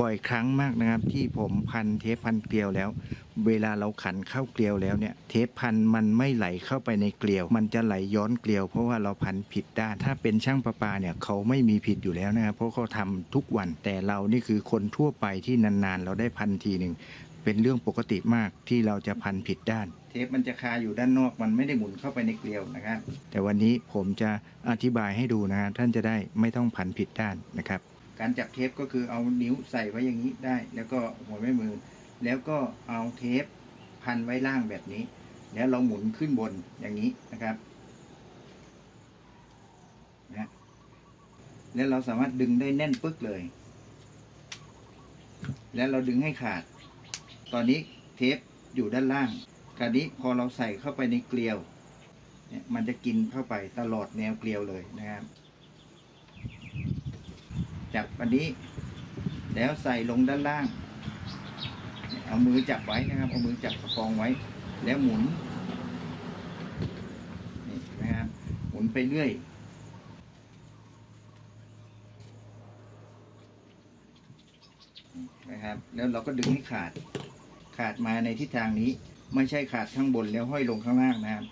บ่อยครั้งมากนะครับ ที่ผมพันเทปพันเกลียวแล้ว เวลาเราขันเข้าเกลียวแล้วเนี่ย เทปพันมันไม่ไหลเข้าไปในเกลียว มันจะไหลย้อนเกลียว เพราะว่าเราพันผิดด้าน ถ้าเป็นช่างประปาเนี่ยเขาไม่มีผิดอยู่แล้วนะครับเพราะเขาทำทุกวัน แต่เรานี่คือคนทั่วไปที่นานๆ เราได้พันทีหนึ่งเป็นเรื่องปกติมากที่เราจะพันผิดด้าน เทปมันจะคาอยู่ด้านนอกมันไม่ได้หมุนเข้าไปในเกลียวนะครับแต่วันนี้ผมจะอธิบายให้ดูนะครับท่านจะได้ไม่ต้องพันผิดด้านนะครับ การจับเทปก็คือเอานิ้วใส่ไว้อย่างนี้ได้ แล้วก็หัวแม่มือ แล้วก็เอาเทปพันไว้ล่างแบบนี้ แล้วเราหมุนขึ้นบนอย่างนี้นะครับนะแล้วเราสามารถดึงได้แน่นปึ๊กเลย แล้วเราดึงให้ขาด ตอนนี้เทปอยู่ด้านล่างคราวนี้พอเราใส่เข้าไปในเกลียวเนี่ยมันจะกินเข้าไปตลอดแนวเกลียวเลยนะครับ จับอันนี้ แล้วใส่ลงด้านล่าง เอามือจับไว้นะครับ เอามือจับประคองไว้ แล้วหมุนนี่เห็นะครับหมุนไปเรื่อยนะครับแล้วเราก็ดึงให้ขาดขาดมาในทิศทางนี้ ไม่ใช่ขาดข้างบนแล้วห้อยลงข้างล่างนะครับ